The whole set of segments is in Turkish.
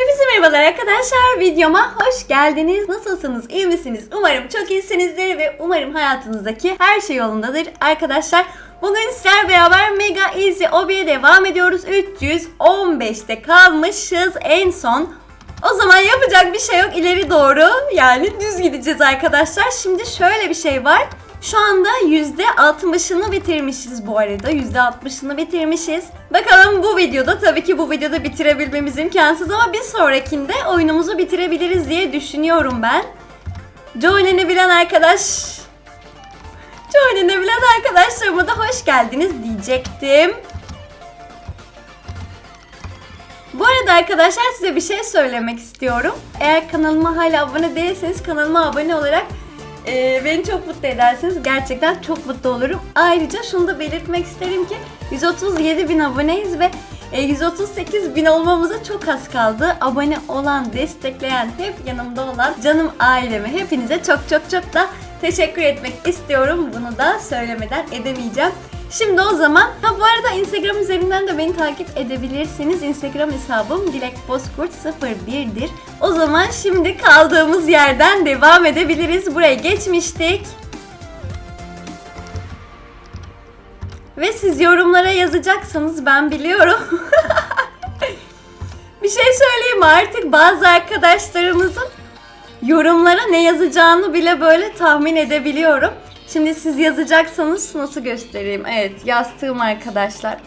Hepinize merhabalar arkadaşlar. Videoma hoş geldiniz. Nasılsınız? İyi misiniz? Umarım çok iyisinizdir ve umarım hayatınızdaki her şey yolundadır. Arkadaşlar bugün sizler beraber Mega Easy Obi'ye devam ediyoruz. 315'te kalmışız en son. O zaman yapacak bir şey yok. İleri doğru yani düz gideceğiz arkadaşlar. Şimdi şöyle bir şey var. Şu anda %60'ını bitirmişiz bu arada. %60'ını bitirmişiz. Bakalım bu videoda tabii ki bu videoda bitirebilmemiz imkansız ama bir sonrakinde oyunumuzu bitirebiliriz diye düşünüyorum ben. Join'ini arkadaş Join'ini arkadaşlarıma da hoş geldiniz diyecektim. Bu arada arkadaşlar size bir şey söylemek istiyorum. Eğer kanalıma hala abone değilseniz kanalıma abone olarak e, beni çok mutlu edersiniz. Gerçekten çok mutlu olurum. Ayrıca şunu da belirtmek isterim ki 137 bin aboneyiz ve e, 138 bin olmamıza çok az kaldı. Abone olan, destekleyen, hep yanımda olan canım aileme hepinize çok çok çok da teşekkür etmek istiyorum. Bunu da söylemeden edemeyeceğim. Şimdi o zaman, ha bu arada Instagram üzerinden de beni takip edebilirsiniz. Instagram hesabım Dilek Bozkurt 01'dir. O zaman şimdi kaldığımız yerden devam edebiliriz. Buraya geçmiştik. Ve siz yorumlara yazacaksınız ben biliyorum. bir şey söyleyeyim artık bazı arkadaşlarımızın yorumlara ne yazacağını bile böyle tahmin edebiliyorum. Şimdi siz yazacaksanız nasıl göstereyim? Evet yastığım arkadaşlar.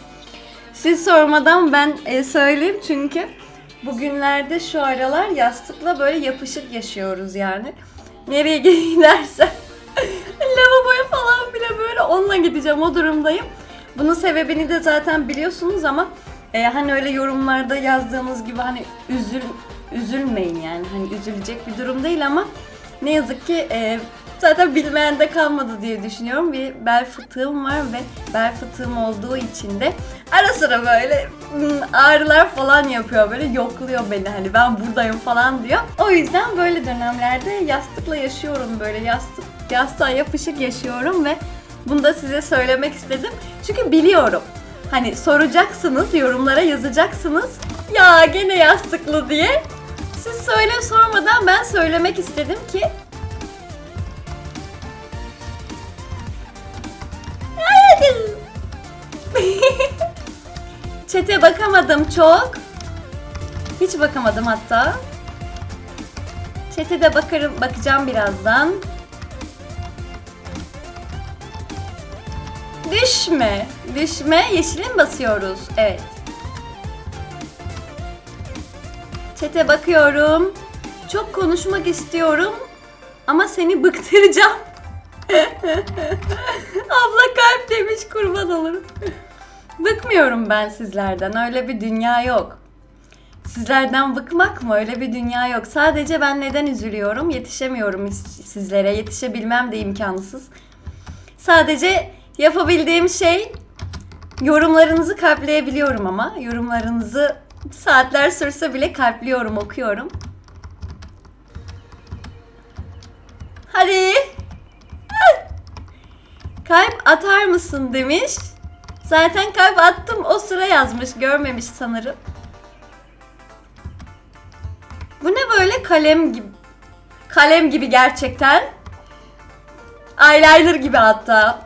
Siz sormadan ben e, söyleyeyim çünkü bugünlerde şu aralar yastıkla böyle yapışık yaşıyoruz yani. Nereye gidersen lavaboya falan bile böyle onunla gideceğim o durumdayım. Bunun sebebini de zaten biliyorsunuz ama e, hani öyle yorumlarda yazdığımız gibi hani üzül üzülmeyin yani hani üzülecek bir durum değil ama ne yazık ki e, zaten bilmeyen de kalmadı diye düşünüyorum. Bir bel fıtığım var ve bel fıtığım olduğu için de ara sıra böyle hmm, ağrılar falan yapıyor. Böyle yokluyor beni hani ben buradayım falan diyor. O yüzden böyle dönemlerde yastıkla yaşıyorum böyle yastık yastığa yapışık yaşıyorum ve bunu da size söylemek istedim. Çünkü biliyorum. Hani soracaksınız, yorumlara yazacaksınız. Ya gene yastıklı diye. Siz söyle sormadan ben söylemek istedim ki Çete bakamadım çok. Hiç bakamadım hatta. Çete de bakarım, bakacağım birazdan. Düşme. Düşme. Yeşile basıyoruz? Evet. Çete bakıyorum. Çok konuşmak istiyorum. Ama seni bıktıracağım. Abla kalp demiş kurban olurum. Bıkmıyorum ben sizlerden. Öyle bir dünya yok. Sizlerden bıkmak mı? Öyle bir dünya yok. Sadece ben neden üzülüyorum? Yetişemiyorum sizlere. Yetişebilmem de imkansız. Sadece yapabildiğim şey yorumlarınızı kalpleyebiliyorum ama. Yorumlarınızı saatler sürse bile kalpliyorum, okuyorum. Hadi. Kalp atar mısın demiş. Zaten kalp attım o sıra yazmış görmemiş sanırım. Bu ne böyle kalem gibi. Kalem gibi gerçekten. Eyeliner gibi hatta.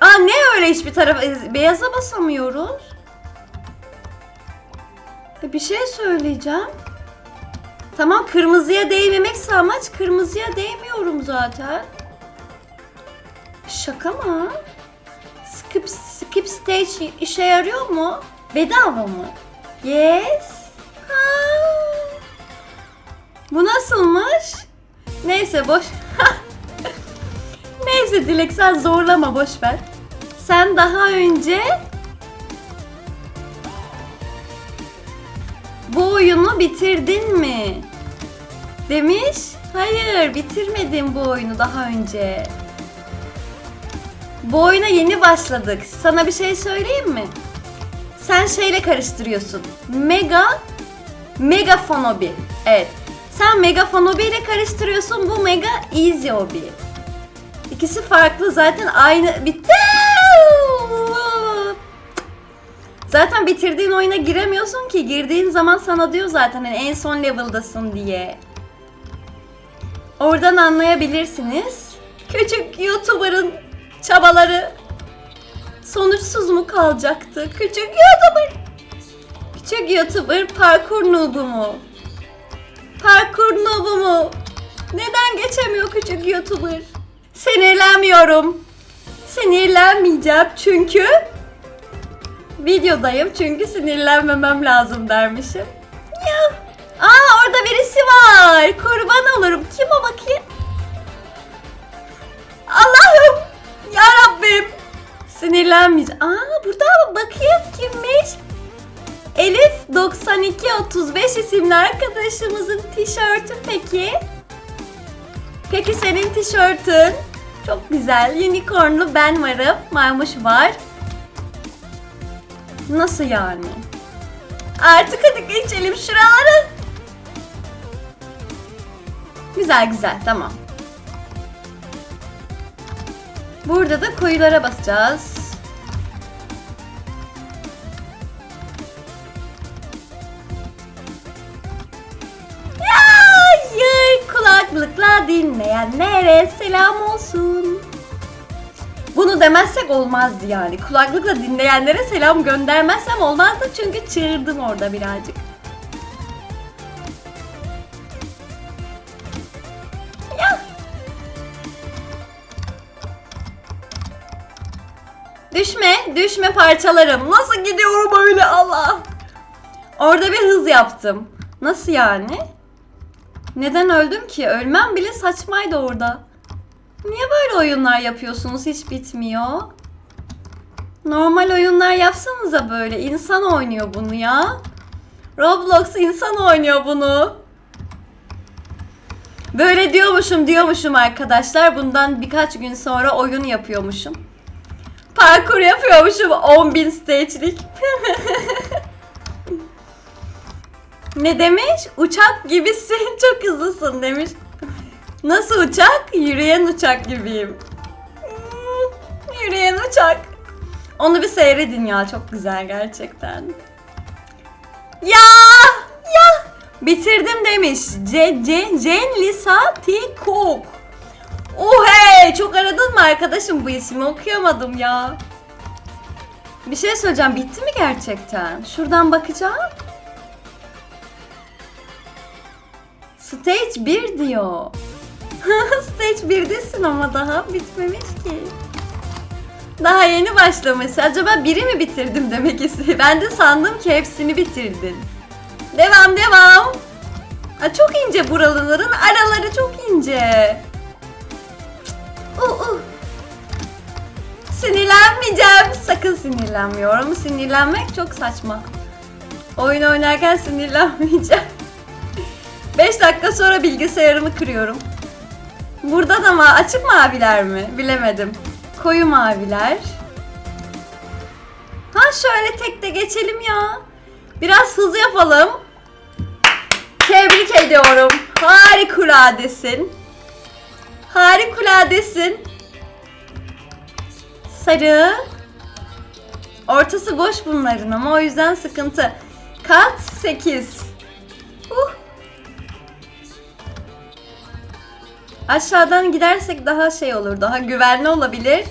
Aa ne öyle hiçbir tarafa beyaza basamıyoruz. E, bir şey söyleyeceğim. Tamam kırmızıya değmemekse amaç kırmızıya değmiyorum zaten. Şaka mı? Skip, skip stage işe yarıyor mu? Bedava mı? Yes. Ha. Bu nasılmış? Neyse boş. Neyse Dilek sen zorlama boş ver. Sen daha önce bu oyunu bitirdin mi? Demiş. Hayır bitirmedim bu oyunu daha önce. Bu oyuna yeni başladık. Sana bir şey söyleyeyim mi? Sen şeyle karıştırıyorsun. Mega Mega Fonobi. Evet. Sen Mega Fonobi ile karıştırıyorsun. Bu Mega Easy Obi. İkisi farklı zaten aynı bitti. Zaten bitirdiğin oyuna giremiyorsun ki. Girdiğin zaman sana diyor zaten hani en son level'dasın diye. Oradan anlayabilirsiniz. Küçük YouTuber'ın çabaları sonuçsuz mu kalacaktı? Küçük YouTuber. Küçük YouTuber parkur noobu mu? Parkur noobu mu? Neden geçemiyor küçük YouTuber? Sinirlenmiyorum. Sinirlenmeyeceğim çünkü videodayım çünkü sinirlenmemem lazım dermişim. Ya. Aa orada birisi var. İsimli arkadaşımızın tişörtü peki? Peki senin tişörtün? Çok güzel. Unicornlu ben varım. Maymuş var. Nasıl yani? Artık hadi geçelim şuraları. Güzel güzel tamam. Burada da koyulara basacağız. Kulaklıkla dinleyenlere selam olsun. Bunu demezsek olmazdı yani. Kulaklıkla dinleyenlere selam göndermezsem olmazdı çünkü çığırdım orada birazcık. Ya. Düşme, düşme parçalarım. Nasıl gidiyorum öyle Allah? Orada bir hız yaptım. Nasıl yani? Neden öldüm ki? Ölmem bile saçmaydı orada. Niye böyle oyunlar yapıyorsunuz hiç bitmiyor? Normal oyunlar yapsanıza böyle. İnsan oynuyor bunu ya. Roblox insan oynuyor bunu. Böyle diyormuşum diyormuşum arkadaşlar. Bundan birkaç gün sonra oyun yapıyormuşum. Parkur yapıyormuşum 10.000 stage'lik. ne demiş? Uçak gibisin, çok hızlısın demiş. Nasıl uçak? Yürüyen uçak gibiyim. Hmm, Yürüyen uçak. Onu bir seyredin ya çok güzel gerçekten. Ya! Ya! Bitirdim demiş. C C Jen Lisa T Cook. Oh hey! Çok aradın mı arkadaşım bu ismi? Okuyamadım ya. Bir şey söyleyeceğim. Bitti mi gerçekten? Şuradan bakacağım. Stage 1 diyor. Stage 1'desin ama daha bitmemiş ki. Daha yeni başlamış. Acaba biri mi bitirdim demek istedim. Ben de sandım ki hepsini bitirdin. Devam devam. Aa, çok ince buraların araları çok ince. Uh, uh. Sinirlenmeyeceğim. Sakın sinirlenmiyorum. Sinirlenmek çok saçma. Oyun oynarken sinirlenmeyeceğim. 5 dakika sonra bilgisayarımı kırıyorum. Burada da mı? Açık maviler mi? Bilemedim. Koyu maviler. Ha şöyle tek de geçelim ya. Biraz hız yapalım. Tebrik ediyorum. Harikuladesin. Harikuladesin. Sarı. Ortası boş bunların ama o yüzden sıkıntı. Kat 8. Aşağıdan gidersek daha şey olur, daha güvenli olabilir.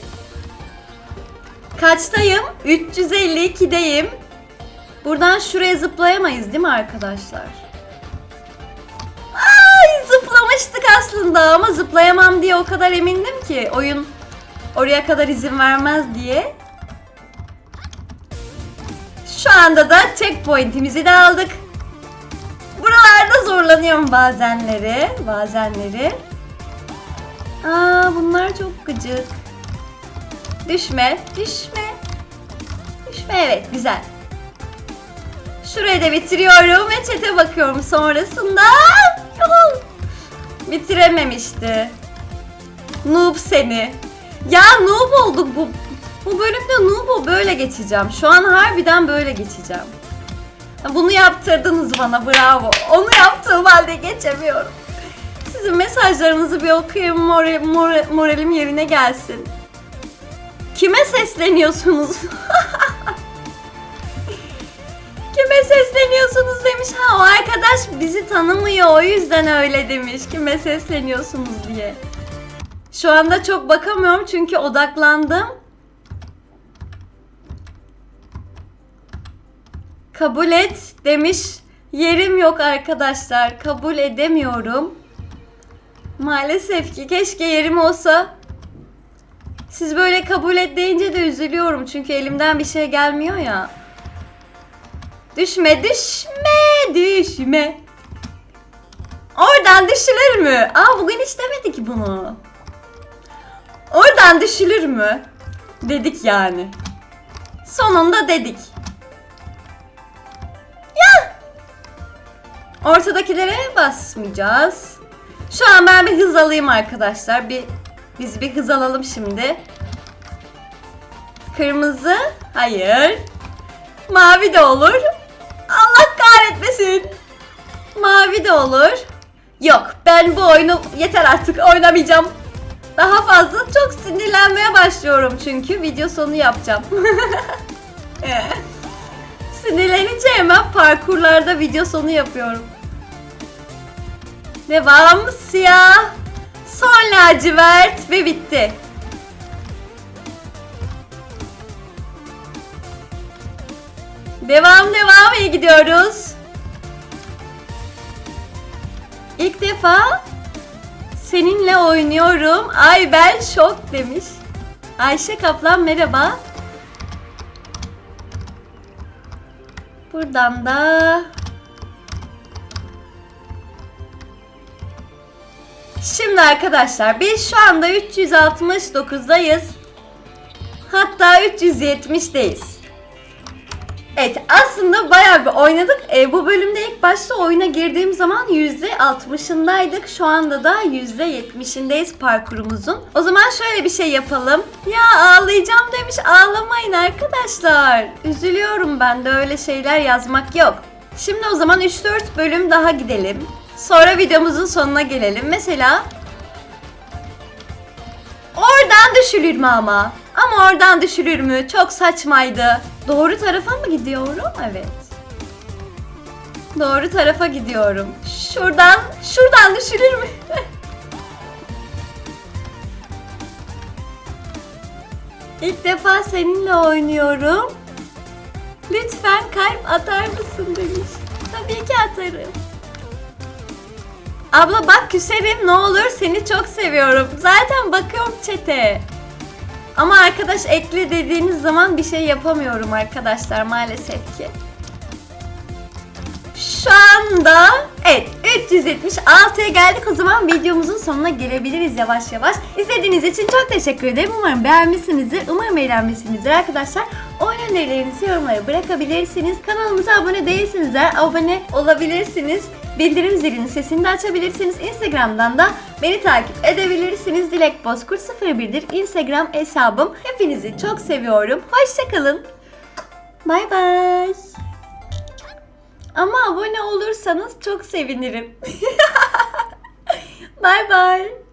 Kaçtayım? 352'deyim. Buradan şuraya zıplayamayız değil mi arkadaşlar? Ay zıplamıştık aslında ama zıplayamam diye o kadar emindim ki oyun oraya kadar izin vermez diye. Şu anda da checkpoint'imizi de aldık. Buralarda zorlanıyorum bazenleri, bazenleri. Aa bunlar çok gıcık. Düşme, düşme. Düşme evet güzel. Şurayı da bitiriyorum ve çete bakıyorum sonrasında. Yuhu! Bitirememişti. Noob seni. Ya noob olduk bu. Bu bölümde noob'u böyle geçeceğim. Şu an harbiden böyle geçeceğim. Bunu yaptırdınız bana bravo. Onu yaptığım halde geçemiyorum. Sizin mesajlarınızı bir okuyayım more, more, moralim yerine gelsin. Kime sesleniyorsunuz? sesleniyorsunuz demiş. Ha o arkadaş bizi tanımıyor o yüzden öyle demiş. Kime sesleniyorsunuz diye. Şu anda çok bakamıyorum çünkü odaklandım. Kabul et demiş. Yerim yok arkadaşlar. Kabul edemiyorum. Maalesef ki keşke yerim olsa. Siz böyle kabul et deyince de üzülüyorum çünkü elimden bir şey gelmiyor ya. Düşme, düşme, düşme. Oradan düşülür mü? Aa bugün hiç demedi ki bunu. Oradan düşülür mü? Dedik yani. Sonunda dedik. Ya! Ortadakilere basmayacağız. Şu an ben bir hız alayım arkadaşlar. Bir biz bir hız alalım şimdi. Kırmızı. Hayır. Mavi de olur. Allah kahretmesin. Mavi de olur. Yok ben bu oyunu yeter artık oynamayacağım. Daha fazla çok sinirlenmeye başlıyorum çünkü video sonu yapacağım. Sinirlenince hemen parkurlarda video sonu yapıyorum. Devam siyah. Son lacivert ve bitti. Devam devam iyi gidiyoruz. İlk defa seninle oynuyorum. Ay ben şok demiş. Ayşe Kaplan merhaba. Buradan da Şimdi arkadaşlar biz şu anda 369'dayız. Hatta 370'deyiz. Evet aslında bayağı bir oynadık. E, bu bölümde ilk başta oyuna girdiğim zaman %60'ındaydık. Şu anda da %70'indeyiz parkurumuzun. O zaman şöyle bir şey yapalım. Ya ağlayacağım demiş. Ağlamayın arkadaşlar. Üzülüyorum ben de öyle şeyler yazmak yok. Şimdi o zaman 3-4 bölüm daha gidelim. Sonra videomuzun sonuna gelelim. Mesela Oradan düşülür mü ama? Ama oradan düşülür mü? Çok saçmaydı. Doğru tarafa mı gidiyorum? Evet. Doğru tarafa gidiyorum. Şuradan, şuradan düşülür mü? İlk defa seninle oynuyorum. Lütfen kalp atar mısın demiş. Tabii ki atarım. Abla bak küserim ne olur seni çok seviyorum. Zaten bakıyorum çete. Ama arkadaş ekle dediğiniz zaman bir şey yapamıyorum arkadaşlar maalesef ki. Şu anda evet 376'ya geldik o zaman videomuzun sonuna gelebiliriz yavaş yavaş. İzlediğiniz için çok teşekkür ederim. Umarım beğenmişsinizdir. Umarım eğlenmişsinizdir arkadaşlar. Oyun önerilerinizi yorumlara bırakabilirsiniz. Kanalımıza abone değilsiniz abone olabilirsiniz. Bildirim zilinin sesini de açabilirsiniz. Instagram'dan da beni takip edebilirsiniz. Dilek Bozkurt 01'dir Instagram hesabım. Hepinizi çok seviyorum. Hoşçakalın. Bay bay. Ama abone olursanız çok sevinirim. bay bay.